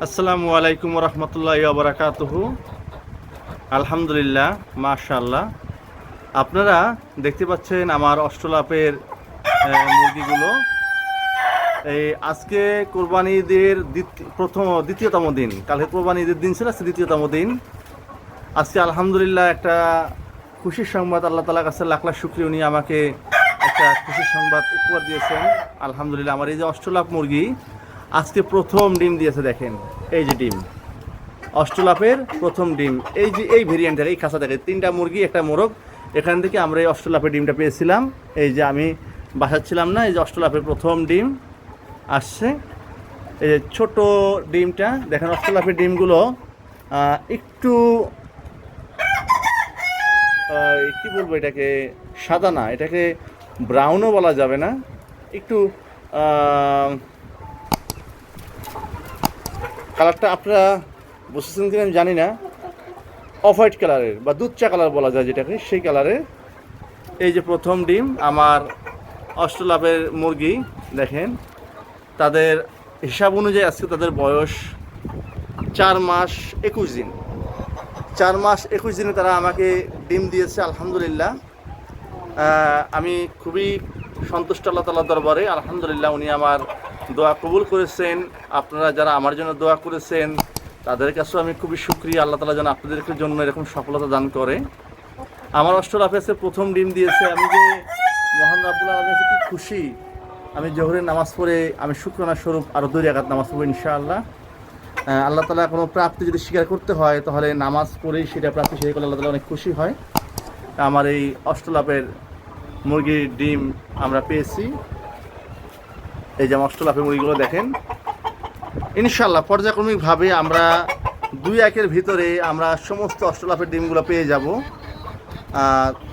আসসালামু আলাইকুম রহমতুল্লাহ বারাকাতুহু। আলহামদুলিল্লাহ মাশাল্লাহ আপনারা দেখতে পাচ্ছেন আমার অষ্টলাপের মুরগিগুলো। এই আজকে কোরবানি ঈদের দ্বিতীয়- প্রথম, দ্বিতীয়তম দিন। কালকে কোরবানি ঈদের দিন ছিল, আজকে দ্বিতীয়তম দিন। আজকে আলহামদুলিল্লাহ একটা খুশির সংবাদ আল্লাহ তালার কাছে লাখ লাখ শুক্রিয়া। উনি আমাকে একটা খুশির সংবাদ উপহার দিয়েছেন। আলহামদুলিল্লাহ, আমার এই যে অষ্টলাভ মুরগি আজকে প্রথম ডিম দিয়েছে দেখেন, এই যে ডিম। অষ্টলাভের প্রথম ডিম। এই যে, এই ভেরিয়েন্টের এই খাঁচা দেখে তিনটা মুরগি, একটা মোরগ। এখান থেকে আমরা এই অষ্টলাভের ডিমটা পেয়েছিলাম। এই যে আমি বাসাচ্ছিলাম না, এই যে অষ্টলাভের প্রথম ডিম আসছে। এই যে ছোট ডিমটা, দেখেন অষ্টলাভের ডিমগুলো একটু কি বলব এটাকে, সাদা না, এটাকে ব্রাউনও বলা যাবে না। একটু কালারটা আপনারা বুঝতেছেন কিনা আমি জানি না। অফ হোয়াইট কালারের বা দুধ চা কালার বলা যায় যেটাকে, সেই কালারের। এই যে প্রথম ডিম, আমার অষ্টলাভের মুরগি, দেখেন। তাদের হিসাব অনুযায়ী আজকে তাদের বয়স চার মাস একুশ দিন। চার মাস একুশ দিনে তারা আমাকে ডিম দিয়েছে, আলহামদুলিল্লাহ। আমি খুবই সন্তুষ্ট আল্লাহ তাল্লাহ দরবারে। আলহামদুলিল্লাহ, উনি আমার দোয়া কবুল করেছেন। আপনারা যারা আমার জন্য দোয়া করেছেন, তাদের কাছেও আমি খুবই সুক্রিয়া আল্লাহ তালা যেন আপনাদেরকে জন্য এরকম সফলতা দান করে। আমার অষ্টর আফেসে প্রথম ডিম দিয়েছে। আমি যে মহান রাবুল আলমের কি খুশি, আমি জোহরের নামাজ পড়ে আমি শুক্রানা স্বরূপ আরও দুই রাকাত নামাজ পড়ব ইনশাআল্লাহ। আল্লাহ তালা কোনো প্রাপ্তি যদি স্বীকার করতে হয়, তাহলে নামাজ পড়েই সেটা প্রাপ্তি স্বীকার করলে আল্লাহ তালা অনেক খুশি হয়। আমার এই অষ্টলাপের মুরগির ডিম আমরা পেয়েছি। এই যে আমার অষ্টলাপের মুরগিগুলো দেখেন। ইনশাল্লাহ পর্যায়ক্রমিকভাবে আমরা দুই একের ভিতরে আমরা সমস্ত অষ্টলাপের ডিমগুলো পেয়ে যাব।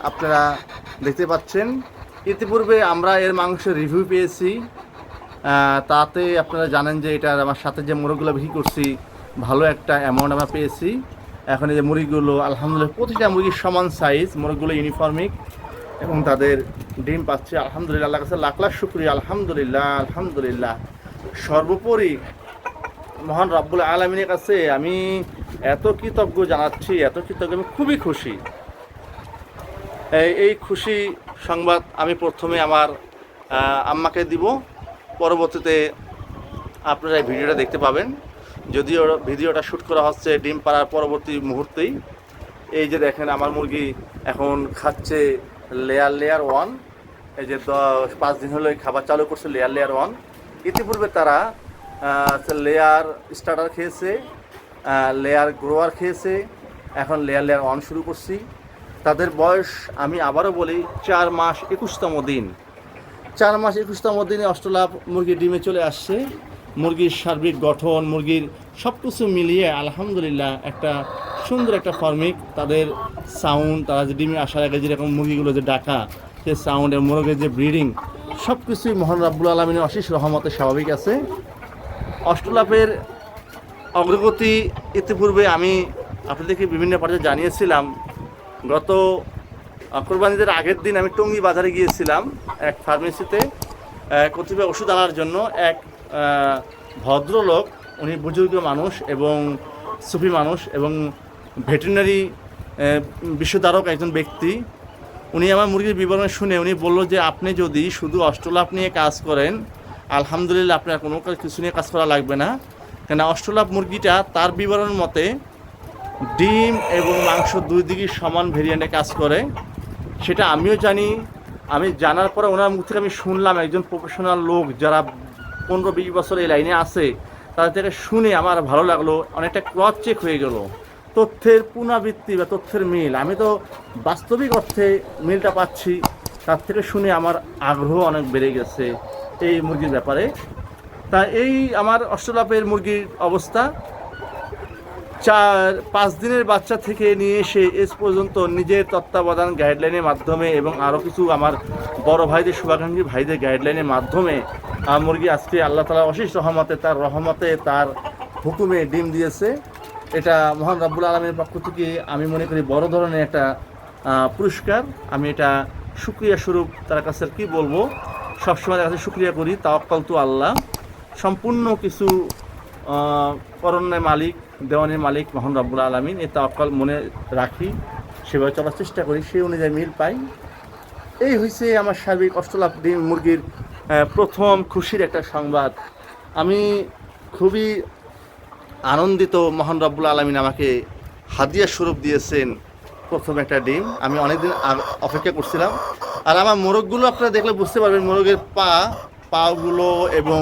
আপনারা দেখতে পাচ্ছেন, ইতিপূর্বে আমরা এর মাংসের রিভিউ পেয়েছি। তাতে আপনারা জানেন যে এটা আমার সাথে যে মুরগিগুলো বিক্রি করছি, ভালো একটা অ্যামাউন্ট আমরা পেয়েছি। এখন এই যে মুরগিগুলো আলহামদুলিল্লাহ, প্রতিটা মুরগির সমান সাইজ মুরগিগুলো ইউনিফর্মিক এবং তাদের ডিম পাচ্ছে, আলহামদুলিল্লাহ আল্লাহ কাছে লাখ লাখ শুক্রিয়া, আলহামদুলিল্লাহ আলহামদুলিল্লাহ। সর্বোপরি মহান রব্বুল আলমিনের কাছে আমি এত কৃতজ্ঞ জানাচ্ছি, এত কৃতজ্ঞ, আমি খুবই খুশি। এই খুশি সংবাদ আমি প্রথমে আমার আম্মাকে দিব। পরবর্তীতে আপনারা এই ভিডিওটা দেখতে পাবেন। যদিও ভিডিওটা শ্যুট করা হচ্ছে ডিম পাড়ার পরবর্তী মুহূর্তেই। এই যে দেখেন, আমার মুরগি এখন খাচ্ছে লেয়ার লেয়ার ওয়ান এই যে পাঁচ দিন হলো খাবার চালু করছে লেয়ার লেয়ার ওয়ান ইতিপূর্বে তারা লেয়ার স্টার্টার খেয়েছে লেয়ার গ্রোয়ার খেয়েছে। এখন লেয়ার লেয়ার ওয়ান শুরু করছি। তাদের বয়স আমি আবারও বলি চার মাস একুশতম দিন। চার মাস একুশতম দিনে অষ্টলাভ মুরগির ডিমে চলে আসছে। মুরগির সার্বিক গঠন, মুরগির সব কিছু মিলিয়ে আলহামদুলিল্লাহ একটা সুন্দর একটা ফর্মিক। তাদের সাউন্ড তারা যে ডিমে আসার আগে যেরকম মুরগিগুলো যে ডাকা সে সাউন্ড এবং মুরগের যে ব্রিডিং সব কিছুই মহান রাব্বুল আলমিনের অশেষ রহমতে স্বাভাবিক আছে। অষ্টলাভের অগ্রগতি ইতিপূর্বে আমি আপনাদেরকে বিভিন্ন পর্যায়ে জানিয়েছিলাম। গত কোরবানিদের আগের দিন আমি টঙ্গী বাজারে গিয়েছিলাম এক ফার্মেসিতে কতিপয় ওষুধ আনার জন্য এক ভদ্রলোক, উনি বুজুর্গ মানুষ এবং সুফি মানুষ এবং ভেটেরিনারি বিশ্বধারক একজন ব্যক্তি, উনি আমার মুরগির বিবরণ শুনে উনি বলল যে, আপনি যদি শুধু অষ্টলাভ নিয়ে কাজ করেন, আলহামদুলিল্লাহ আপনার কোনো কিছু নিয়ে কাজ করা লাগবে না। কেন অষ্টলাভ মুরগিটা তার বিবরণ মতে ডিম এবং মাংস দুই দিকই সমান ভেরিয়েন্টে কাজ করে। সেটা আমিও জানি। আমি জানার পরে ওনার মুখ থেকে আমি শুনলাম একজন প্রফেশনাল লোক যারা পনেরো বিশ বছর এই লাইনে আছে, তাদের থেকে শুনে আমার ভালো লাগল, অনেকটা ক্রস চেক হয়ে গেল। তথ্যের পুনরাবৃত্তি বা তথ্যের মিল। আমি তো বাস্তবিক অর্থে মিলটা পাচ্ছি, তার থেকে শুনে আমার আগ্রহ অনেক বেড়ে গেছে এই মুরগির ব্যাপারে। তা এই আমার অষ্টলাপের মুরগির অবস্থা। চার, পাঁচ দিনের বাচ্চা থেকে নিয়ে এসে এস পর্যন্ত নিজের তত্ত্বাবধান গাইডলাইনের মাধ্যমে এবং আরও কিছু আমার বড় ভাইদের শুভাকাঙ্ক্ষী ভাইদের গাইডলাইনের মাধ্যমে মুরগি আজকে আল্লাহ তালা অশেষ রহমতে, তার রহমতে, তার হুকুমে ডিম দিয়েছে। এটা মহান রাব্বুল আলমের পক্ষ থেকে আমি মনে করি বড় ধরনের একটা পুরস্কার। আমি এটা সুক্রিয়া স্বরূপ তার কাছে কি বলব? সবসময় তার কাছে সুক্রিয়া করি। তাওয়াক্কাল তু আল্লাহ। সম্পূর্ণ কিছু করণের মালিক, দেওয়ানের মালিক মোহন রব্বুল আলমিন। এই তাওয়াক্কাল মনে রাখি, সেভাবে চলার চেষ্টা করি, সেই অনুযায়ী মিল পাই। এই হয়েছে আমার সার্বিক অষ্টলাভ ডিম মুরগির প্রথম খুশির একটা সংবাদ। আমি খুবই আনন্দিত মহান রব্বুল আলমিন আমাকে হাদিয়া স্বরূপ দিয়েছেন প্রথম একটা ডিম। আমি অনেকদিন অপেক্ষা করছিলাম। আর আমার মোরগগুলো আপনারা দেখলে বুঝতে পারবেন, মোরগের পা, পাগুলো এবং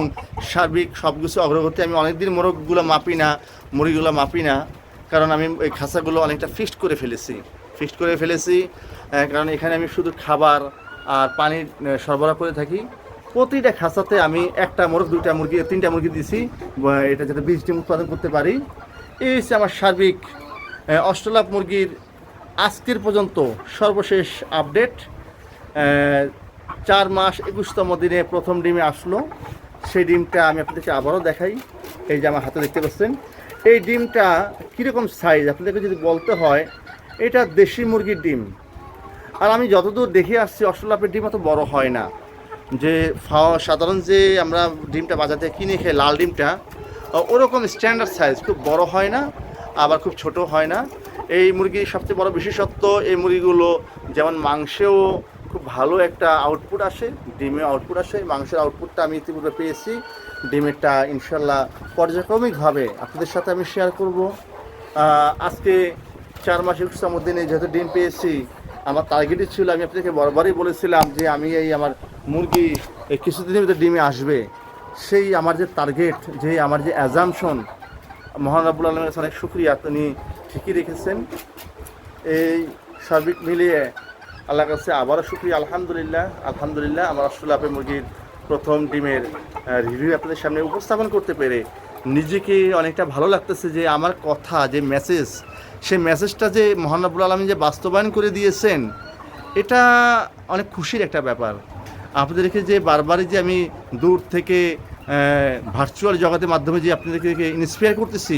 সার্বিক সব কিছু অগ্রগতি। আমি অনেকদিন মোরগগুলো মাপি না, মুরগিগুলো মাপি না, কারণ আমি এই খাঁচাগুলো অনেকটা ফিক্সড করে ফেলেছি। ফিক্সড করে ফেলেছি কারণ এখানে আমি শুধু খাবার আর পানির সরবরাহ করে থাকি। প্রতিটা খাঁচাতে আমি একটা মোরগ, দুইটা মুরগি, তিনটা মুরগি দিছি। এটা যাতে বীজ ডিম উৎপাদন করতে পারি। এই হচ্ছে আমার সার্বিক অষ্টলাভ মুরগির আজকের পর্যন্ত সর্বশেষ আপডেট। চার মাস একুশতম দিনে প্রথম ডিমে আসলো। সেই ডিমটা আমি আপনাদেরকে আবারও দেখাই। এই যে আমার হাতে দেখতে পাচ্ছেন। এই ডিমটা কীরকম সাইজ আপনাদেরকে যদি বলতে হয়, এটা দেশি মুরগির ডিম। আর আমি যতদূর দেখে আসছি অষ্টলাপের ডিম অত বড় হয় না। যে সাধারণ যে আমরা ডিমটা বাজার থেকে কিনে খেয়ে লাল ডিমটা ওরকম স্ট্যান্ডার্ড সাইজ খুব বড় হয় না, আবার খুব ছোট হয় না। এই মুরগির সবচেয়ে বড় বিশেষত্ব, এই মুরগিগুলো যেমন মাংসেও খুব ভালো একটা আউটপুট আসে ডিমে আউটপুট আসে মাংসের আউটপুটটা আমি ইতিপূর্বে পেয়েছি। ডিমেরটা ইনশাল্লাহ পর্যায়ক্রমিকভাবে আপনাদের সাথে আমি শেয়ার করব। আজকে চার মাস একুশতম দিনে যেহেতু ডিম পেয়েছি, আমার টার্গেটই ছিল, আমি আপনাদেরকে বরাবরই বলেছিলাম যে আমি এই আমার মুরগি এই কিছুদিনের ভিতরে ডিমে আসবে, সেই আমার যে টার্গেট যে আমার যে অ্যাজামশন মহান রাবুল আলমের অনেক সুক্রিয়া তিনি ঠিকই রেখেছেন। এই সার্বিক মিলিয়ে আল্লাহর কাছে আবারও সুক্রিয়া আলহামদুলিল্লাহ আলহামদুলিল্লাহ, আমার অস্ট্রেলিয়া মুরগির প্রথম ডিমের রিভিউ আপনাদের সামনে উপস্থাপন করতে পেরে নিজেকে অনেকটা ভালো লাগতেছে যে আমার কথা, যে মেসেজ সেই মেসেজটা যে মহানবুল আলমী যে বাস্তবায়ন করে দিয়েছেন, এটা অনেক খুশির একটা ব্যাপার। আপনাদেরকে যে বারবারই যে আমি দূর থেকে ভার্চুয়াল জগতের মাধ্যমে যে আপনাদেরকে ইন্সপায়ার করতেছি,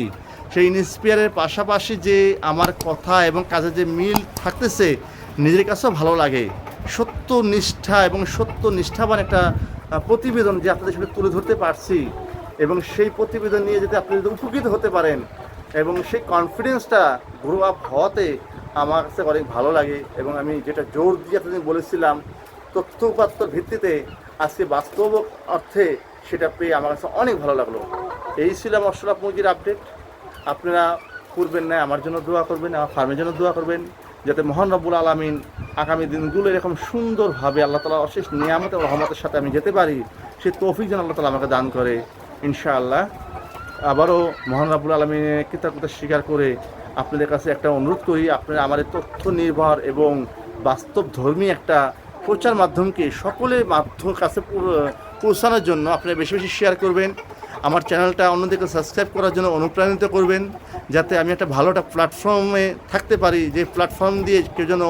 সেই ইন্সপায়ারের পাশাপাশি যে আমার কথা এবং কাজে যে মিল থাকতেছে, নিজের কাছেও ভালো লাগে। সত্য নিষ্ঠা এবং সত্য নিষ্ঠাবান একটা প্রতিবেদন যে আপনাদের সাথে তুলে ধরতে পারছি এবং সেই প্রতিবেদন নিয়ে যদি আপনি যদি উপকৃত হতে পারেন এবং সেই কনফিডেন্সটা গ্রো আপ হওয়াতে আমার কাছে অনেক ভালো লাগে এবং আমি যেটা জোর দিয়ে আপনাদের বলেছিলাম তথ্য উপাত্তর ভিত্তিতে আজকে বাস্তব অর্থে সেটা পেয়ে আমার কাছে অনেক ভালো লাগল। এই ছিল আমার অষ্টলাভ মুরগির আপডেট আপনারা করবেন না, আমার জন্য দোয়া করবেন, আমার ফার্মের জন্য দোয়া করবেন, যাতে মহান রব্বুল আলমিন আগামী দিনগুলো এরকম সুন্দরভাবে আল্লাহ তালা অশেষ নিয়ামত এবং রহমতের সাথে আমি যেতে পারি, সে তৌফিক যেন আল্লাহ তালা আমাকে দান করে, ইনশাআল্লাহ। আবারও মহান রাবুল আলমিনের কৃতজ্ঞতা স্বীকার করে আপনাদের কাছে একটা অনুরোধ করি, আপনারা আমাদের তথ্য নির্ভর এবং বাস্তব ধর্মী একটা প্রচার মাধ্যমকে সকলের মাধ্যম কাছে পৌঁছানোর জন্য আপনারা বেশি বেশি শেয়ার করবেন। আমার চ্যানেলটা অন্যদিকে সাবস্ক্রাইব করার জন্য অনুপ্রাণিত করবেন, যাতে আমি একটা ভালো একটা প্ল্যাটফর্মে থাকতে পারি, যে প্ল্যাটফর্ম দিয়ে কেউ যেন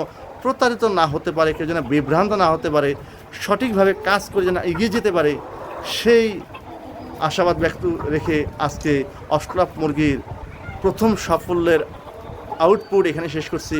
প্রতারিত না হতে পারে, কেউ যেন বিভ্রান্ত না হতে পারে, সঠিকভাবে কাজ করে যেন এগিয়ে যেতে পারে, সেই আশাবাদ ব্যক্ত রেখে আজকে অষ্টলাভ মুরগির প্রথম সাফল্যের আউটপুট এখানে শেষ করছি।